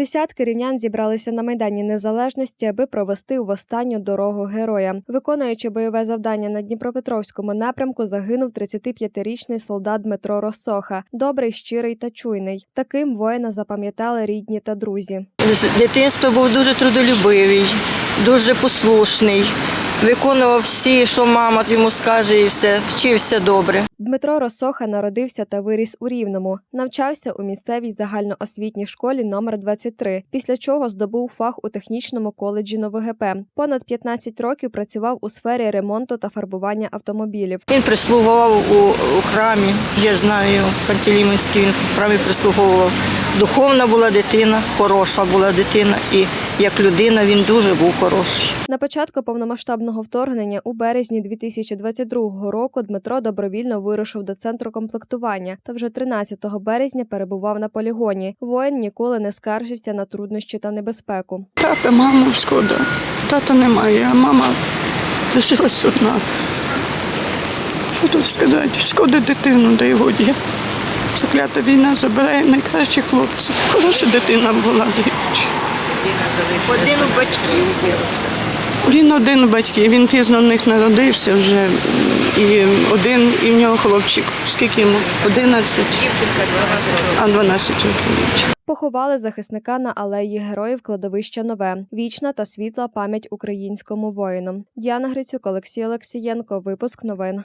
Десятки рівнян зібралися на майдані незалежності, аби провести в останню дорогу героя. Виконуючи бойове завдання на Дніпропетровському напрямку, загинув 35-річний солдат Дмитро Росоха, добрий, щирий та чуйний. Таким воїна запам'ятали рідні та друзі. З дитинства був дуже трудолюбивий, дуже послушний. Виконував всі, що мама йому скаже, і все, вчився добре. Дмитро Росоха народився та виріс у Рівному. Навчався у місцевій загальноосвітній школі номер 23, після чого здобув фах у технічному коледжі НовГП. Понад 15 років працював у сфері ремонту та фарбування автомобілів. Він прислугував у, у храмі. Я знаю його, Пантелеймонський, він в храмі прислуговував. Духовна була дитина, хороша була дитина, і як людина він дуже був хороший. На початку повномасштабного вторгнення у березні 2022 року Дмитро добровільно вирушив до центру комплектування та вже 13 березня перебував на полігоні. Воїн ніколи не скаржився на труднощі та небезпеку. Тата, маму шкода. Тата немає, а мама лишилась одна. Що тут сказати? Шкода дитину, дай годі. Заклята війна забирає найкращих хлопців. Хороша дитина була. Один у батьків. Він один у батьків, він пізно в них народився вже. І один, і в нього хлопчик. Скільки йому? 11, а 12 років. Поховали захисника на алеї героїв кладовища Нове. Вічна та світла пам'ять українському воїну. Діана Грицюк, Олексій Олексієнко. Випуск новин.